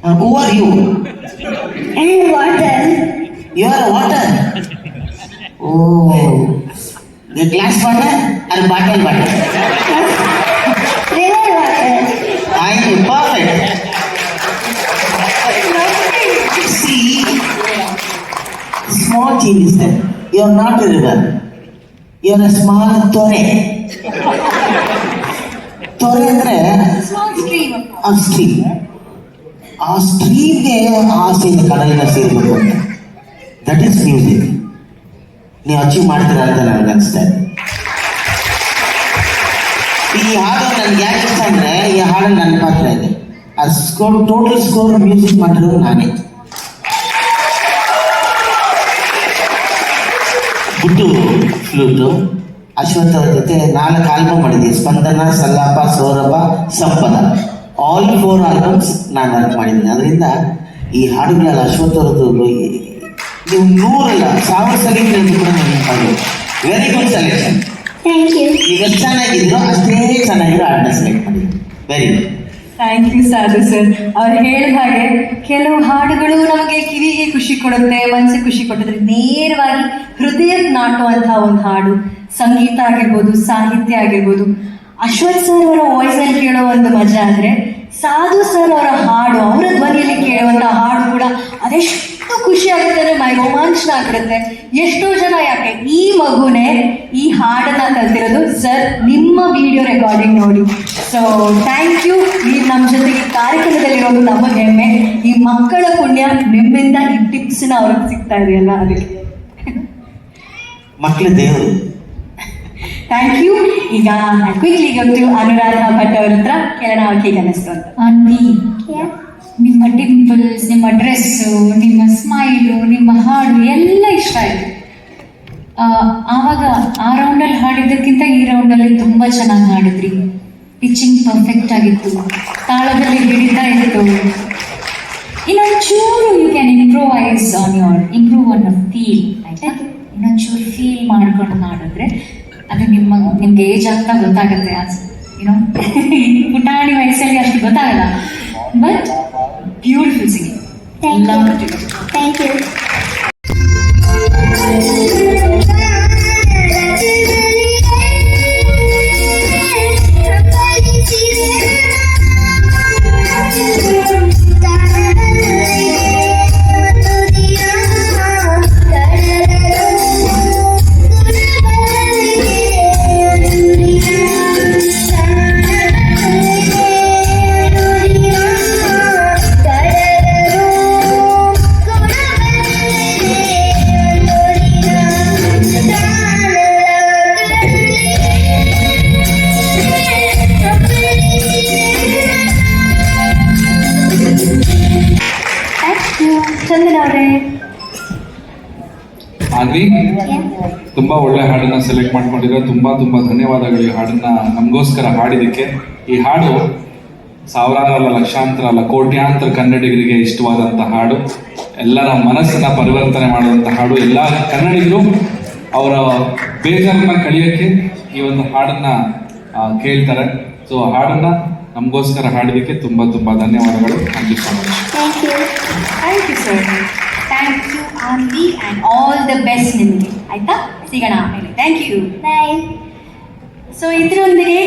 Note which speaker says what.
Speaker 1: ocean like that.
Speaker 2: Uh, who are you?
Speaker 1: And water.
Speaker 2: You are water. Oh, the glass water or bottle water?
Speaker 1: River water.
Speaker 2: I perfect. See, small change is there. You are not a river. You are a small ತೊರೆ ತೊರೆ ಅಂದ್ರೆ
Speaker 3: small stream
Speaker 2: ಆ ಸ್ತ್ರೀಗೆ ಆಸೆಯಿಂದ ಕಡಲಿನ ಸೇರಬೇಕು. That is music ನೀವು achieve ಮಾಡ್ತೀರಾ ಅಂತ ನನಗೆ ಅನಿಸ್ತಾ ಇದೆ ಈ ಹಾಡು ನನ್ಗೆ ಯಾಕೆ ಇಷ್ಟ ಅಂದ್ರೆ, ಈ ಹಾಡು ನನ್ನ ಪಾತ್ರ ಇದೆ. ಆ ಸ್ಕೋರ್ ಟೋಟಲ್ ಸ್ಕೋರ್ ಮ್ಯೂಸಿಕ್ ಮಾಡಿರೋದು ನಾನೇ. ಗುಡ್ಡು ಫ್ಲೂಟು ಅಶ್ವಥ್ ಅವ್ರ ಜೊತೆ ನಾಲ್ಕು ಆಲ್ಬಮ್ ಮಾಡಿದ್ದೆ Spandana Sallapa Saurabha, Sampada. All four albums ನಾನು ವರ್ಕ್ ಮಾಡಿದ್ದೀನಿ. ಅದರಿಂದ ಈ ಹಾಡುಗಳೆಲ್ಲ ಅಶ್ವತ್ಥರದ್ದು ಇದು ನೀವು ನೂರಲ್ಲ ಸಾವಿರ ಸಲ ಕೇಳಿದ್ರು ಕೂಡ ನನಗೆ ವೆರಿ ಗುಡ್ ಸೆಲೆಕ್ಷನ್ ಈಗ ಚೆನ್ನಾಗಿದ್ರು ಅಷ್ಟೇ ಚೆನ್ನಾಗಿರೋ ಹಾಡನ್ನ ಸೆಲೆಕ್ಟ್ ಮಾಡಿ. Very good
Speaker 3: thank you Sadhu sir. ಅವ್ರು ಹೇಳಿದ ಹಾಗೆ ಕೆಲವು ಹಾಡುಗಳು ನಮಗೆ ಕಿವಿಗೆ ಖುಷಿ ಕೊಡುತ್ತೆ ಮನಸ್ಸಿಗೆ ಖುಷಿ ಕೊಡುತ್ತೆ ನೇರವಾಗಿ ಹೃದಯಕ್ಕೆ ನಾಟುವಂತಹ ಒಂದು ಹಾಡು. ಸಂಗೀತ ಆಗಿರ್ಬೋದು ಸಾಹಿತ್ಯ ಆಗಿರ್ಬೋದು. ಅಶ್ವಥ್ ಸರ್ ಅವರ ವಾಯ್ಸಲ್ಲಿ ಕೇಳೋ ಒಂದು ಮಜಾ ಅಂದ್ರೆ ಸಾಧು ಸರ್ ಅವರ ಹಾಡು ಅವರ ಧ್ವನಿಯಲ್ಲಿ ಕೇಳುವಂತ ಹಾಡು ಕೂಡ ಅದೆಷ್ಟು ಖುಷಿ ಆಗುತ್ತೆ ಅಂದ್ರೆ ಮೈ ರೋಮಾಂಚನ ಆಗಿರುತ್ತೆ ಎಷ್ಟೋ ಜನ ಯಾಕೆ ಈ ಮಗುನೇ ಈ ಹಾಡನ್ನ ಕಲ್ತಿರೋದು ಸರ್ ನಿಮ್ಮ ವಿಡಿಯೋ ರೆಕಾರ್ಡಿಂಗ್ ನೋಡಿ. ಸೊ ಥ್ಯಾಂಕ್ ಯು ಈ ನಮ್ಮ ಜೊತೆಗೆ ಕಾರ್ಯಕ್ರಮದಲ್ಲಿರೋದು ನಮ್ಮ ಹೆಮ್ಮೆ. ಈ ಮಕ್ಕಳ ಪುಣ್ಯ ನಿಮ್ಮಿಂದ ಈ ಟಿಪ್ಸ್ನ ಅವ್ರಿಗೆ ಸಿಗ್ತಾ ಇದೆಯಲ್ಲ ಅದಕ್ಕೆ.
Speaker 2: ಮಕ್ಕಳ ದೇವರು.
Speaker 3: ಥ್ಯಾಂಕ್ ಯು ಈಗ ಕ್ವಿಕ್ಲಿ ಗೊತ್ತು ಅನುರಾಧ ಭಟ್ ಅವ್ರ ಹತ್ರ ಕೇಳೋಣ ಅವ್ರಿಗೆ ಹೇಗೆ ಅನ್ನಿಸ್ತು ಅಂತ
Speaker 4: ಅನ್ವಿ ನಿಮ್ಮ ಡಿಂಪಲ್ಸ್ ನಿಮ್ಮ ಡ್ರೆಸ್ಸು ನಿಮ್ಮ ಸ್ಮೈಲು ನಿಮ್ಮ ಹಾಡು ಎಲ್ಲ ಇಷ್ಟ ಆಯಿತು. ಆವಾಗ ಆ ರೌಂಡಲ್ಲಿ ಹಾಡಿದ್ದಕ್ಕಿಂತ ಈ ರೌಂಡಲ್ಲಿ ತುಂಬ ಚೆನ್ನಾಗಿ ಹಾಡಿದ್ರಿ. ಪಿಚ್ಚಿಂಗ್ ಪರ್ಫೆಕ್ಟ್ ಆಗಿತ್ತು. ತಾಳದಲ್ಲಿ ಹಿಡಿತಾ ಇತ್ತು. ಇನ್ನೊಂಚೂರು you can improvise on your improve on a feel ಆಯ್ತಾ? ಇನ್ನೊಂಚೂರು ಫೀಲ್ ಮಾಡ್ಕೊಂಡು ಹಾಡಿದ್ರೆ ಅದು ನಿಮ್ಮ ನಿಮ್ಗೆ ಏಜ್ ಆಗ್ತಾ ಗೊತ್ತಾಗುತ್ತೆ ಏನೋ ಪುಟಾಣಿ ವಯಸ್ಸಲ್ಲಿ ಅಷ್ಟು ಗೊತ್ತಾಗಲ್ಲ. But beautiful singing
Speaker 1: thank you.
Speaker 3: Chandana ಅವರೇ
Speaker 5: ತುಂಬಾ ಒಳ್ಳೆ ಹಾಡನ್ನ ಸೆಲೆಕ್ಟ್ ಮಾಡ್ಕೊಂಡಿದ್ರೆ ತುಂಬಾ ತುಂಬಾ ಧನ್ಯವಾದಗಳು ಈ ಹಾಡನ್ನ ನಮಗೋಸ್ಕರ ಹಾಡಿದಕ್ಕೆ ಈ ಹಾಡು ಸಾವಿರಾರು ಅಲ್ಲ ಲಕ್ಷಾಂತರ ಅಲ್ಲ, ಕೋಟ್ಯಾಂತರ ಕನ್ನಡಿಗರಿಗೆ ಇಷ್ಟವಾದಂಥ ಹಾಡು. ಎಲ್ಲರ ಮನಸ್ಸನ್ನ ಪರಿವರ್ತನೆ ಮಾಡುವಂಥ ಹಾಡು. ಎಲ್ಲ ಕನ್ನಡಿಗರು ಅವರ ಬೇಜಾರನ್ನ ಕಳಿಯೋಕ್ಕೆ ಈ ಒಂದು ಹಾಡನ್ನ ಕೇಳ್ತಾರೆ. ಸೊ ಹಾಡನ್ನ ನಮಗೋಸ್ಕರ ಹಾಡಿದಕ್ಕೆ ತುಂಬ ತುಂಬ ಧನ್ಯವಾದಗಳು. Thank you so much
Speaker 1: Thank you.
Speaker 3: Thank you sir thank you aunty and all the best ನಿಮಗೆ. ಆಯಿತಾ? ಸಿಗೋಣ ಆಮೇಲೆ. ಥ್ಯಾಂಕ್ ಯು
Speaker 1: ಬಾಯ್
Speaker 3: ಸೊ ಇದರೊಂದಿಗೆ